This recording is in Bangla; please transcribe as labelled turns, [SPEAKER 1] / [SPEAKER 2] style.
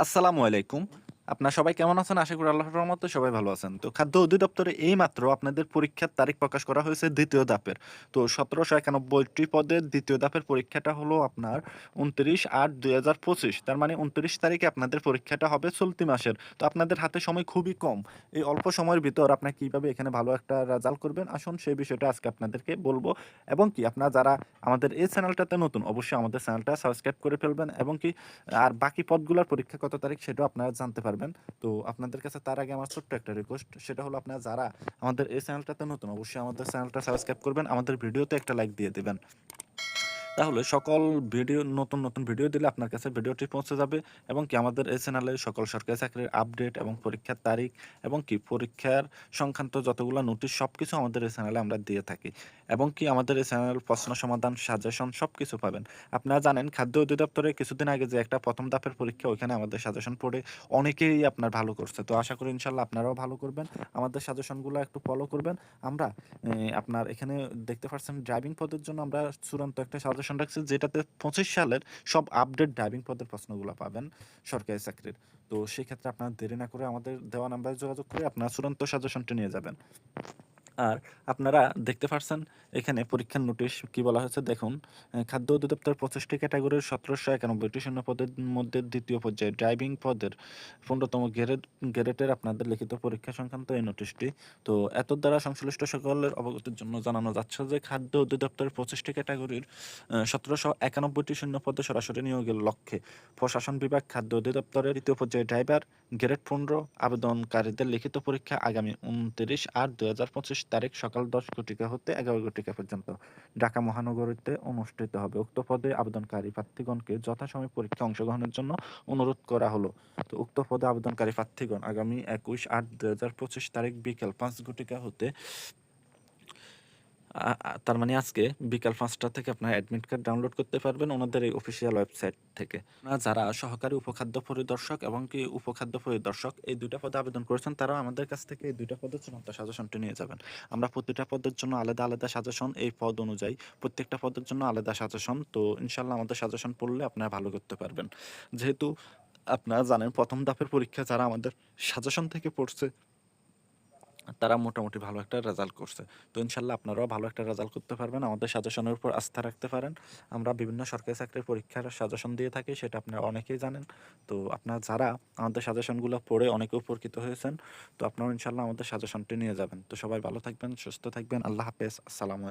[SPEAKER 1] আসসালামু আলাইকুম আপনার সবাই কেমন আছেন? আশা করি আল্লাহর রহমতে সবাই ভালো আছেন। তো খাদ্য অধিদপ্তরে এই মাত্র আপনাদের পরীক্ষার তারিখ প্রকাশ করা হয়েছে দ্বিতীয় ধাপের। তো সতেরোশো একানব্বইটি পদের দ্বিতীয় ধাপের পরীক্ষাটা হলো আপনার উনত্রিশ আট দুই হাজার পঁচিশ। তার মানে উনত্রিশ তারিখে আপনাদের পরীক্ষাটা হবে চলতি মাসের। তো আপনাদের হাতে সময় খুবই কম। এই অল্প সময়ের ভিতর আপনার কীভাবে এখানে ভালো একটা রেজাল্ট করবেন? আসুন সেই বিষয়টা আজকে আপনাদেরকে বলব। এবং কি আপনারা যারা আমাদের এই চ্যানেলটাতে নতুন, অবশ্যই আমাদের চ্যানেলটা সাবস্ক্রাইব করে ফেলবেন। এবং কি, আর বাকি পদগুলোর পরীক্ষা কত তারিখ সেটাও আপনারা জানতে পারবেন। তো আপনাদের কাছে তার আগে আমার ছোট্ট একটা রিকোয়েস্ট সেটা হলো আপনারা যারা আমাদের এই চ্যানেলটাতে নতুন, অবশ্যই আমাদের চ্যানেলটা সাবস্ক্রাইব করবেন, আমাদের ভিডিওতে একটা লাইক দিয়ে দেবেন। তাহলে সকল ভিডিও, নতুন নতুন ভিডিও দিলে আপনার কাছে ভিডিওটি পৌঁছে যাবে এবং কি আমাদের এই চ্যানেলে সকল সরকারি চাকরির আপডেট এবং পরীক্ষার তারিখ এবং কি পরীক্ষার সংক্রান্ত যতগুলো নোটিশ সব কিছু আমাদের এই চ্যানেলে আমরা দিয়ে থাকি এবং কি আমাদের এই চ্যানেল প্রশ্ন সমাধান সাজেশন সব কিছু পাবেন। আপনারা জানেন খাদ্য অধিদপ্তরে কিছুদিন আগে যে একটা প্রথম ধাপের পরীক্ষা ওইখানে আমাদের সাজেশন পড়ে অনেকেই আপনার ভালো করছে। তো আশা করি ইনশাল্লাহ আপনারাও ভালো করবেন, আমাদের সাজেশনগুলো একটু ফলো করবেন। আমরা আপনার এখানে দেখতে পাচ্ছেন ড্রাইভিং পদের জন্য আমরা চূড়ান্ত একটা সাজেশন রাখছি যেটাতে পঁচিশ সালের সব আপডেট ড্রাইভিং পদের প্রশ্নগুলো পাবেন সরকারি চাকরির। তো সেক্ষেত্রে আপনার দেরি না করে আমাদের দেওয়া নাম্বারে যোগাযোগ করে আপনার চূড়ান্ত সাজেশনটি নিয়ে যাবেন। আর আপনারা দেখতে পাচ্ছেন এখানে পরীক্ষার নোটিশ কি বলা হয়েছে? দেখুন খাদ্য অধিদপ্তর পঁচিশটি ক্যাটাগরির সতেরোশো একানব্বইটি শূন্য পদের মধ্যে দ্বিতীয় পর্যায়ে ড্রাইভিং পদের পনেরোতম গ্রেড গ্রেডের আপনাদের লিখিত পরীক্ষা সংক্রান্ত এই নোটিশটি তো এত দ্বারা সংশ্লিষ্ট সকলের অবগতির জন্য জানানো যাচ্ছে যে খাদ্য অধিদপ্তরের পঁচিশটি ক্যাটাগরির সতেরোশো একানব্বইটি শূন্য পদে সরাসরি নিয়োগের লক্ষ্যে প্রশাসন বিভাগ খাদ্য অধিদপ্তরের দ্বিতীয় পর্যায়ে ড্রাইভার গ্রেড পনেরো আবেদনকারীদের লিখিত পরীক্ষা আগামী উনত্রিশ আট দু হাজার পঁচিশ তারিখ সকাল দশ ঘটিকা হতে এগারো ঘটিকা পর্যন্ত। ঢাকা মহানগরীতে অনুষ্ঠিত হবে। উক্ত পদে আবেদনকারী প্রার্থীগণকে যথাসময়ে পরীক্ষা অংশগ্রহণের জন্য অনুরোধ করা হলো। তো উক্ত পদে আবেদনকারী প্রার্থীগণ আগামী একুশ আট দু পঁচিশ তারিখ বিকেল পাঁচ ঘটিকা হতে তার মানে আজকে বিকাল পাঁচটা থেকে আপনার অ্যাডমিট কার্ড ডাউনলোড করতে পারবেন ওনাদের এই অফিসিয়াল ওয়েবসাইট থেকে। যারা সহকারী উপখাদ্য পরিদর্শক এবং কি উপখাদ্য পরিদর্শক, এই দুইটা পদে আবেদন করেছেন, তারাও আমাদের কাছ থেকে এই দুইটা পদের চূড়ান্ত সাজেশনটি নিয়ে যাবেন। আমরা প্রতিটা পদের জন্য আলাদা আলাদা সাজেশন এই পদ অনুযায়ী প্রত্যেকটা পদের জন্য আলাদা সাজেশন তো ইনশাল্লাহ আমাদের সাজেশন পড়লে আপনারা ভালো করতে পারবেন। যেহেতু আপনারা জানেন প্রথম ধাপের পরীক্ষা যারা আমাদের সাজেশন থেকে পড়ছে তারা মোটামুটি ভালো একটা রেজাল্ট করছে। তো ইনশাল্লাহ আপনারাও ভালো একটা রেজাল্ট করতে পারবেন, আমাদের সাজেশনের উপর আস্থা রাখতে পারেন। আমরা বিভিন্ন সরকারি চাকরির পরীক্ষার সাজেশন দিয়ে থাকি, সেটা আপনারা অনেকেই জানেন। তো আপনারা যারা আমাদের সাজেশনগুলো পড়ে অনেকে উপকৃত হয়েছেন, তো আপনারা ইনশাল্লাহ আমাদের সাজেশনটি নিয়ে যাবেন। তো সবাই ভালো থাকবেন, সুস্থ থাকবেন, আল্লাহ হাফেজ, আসসালামু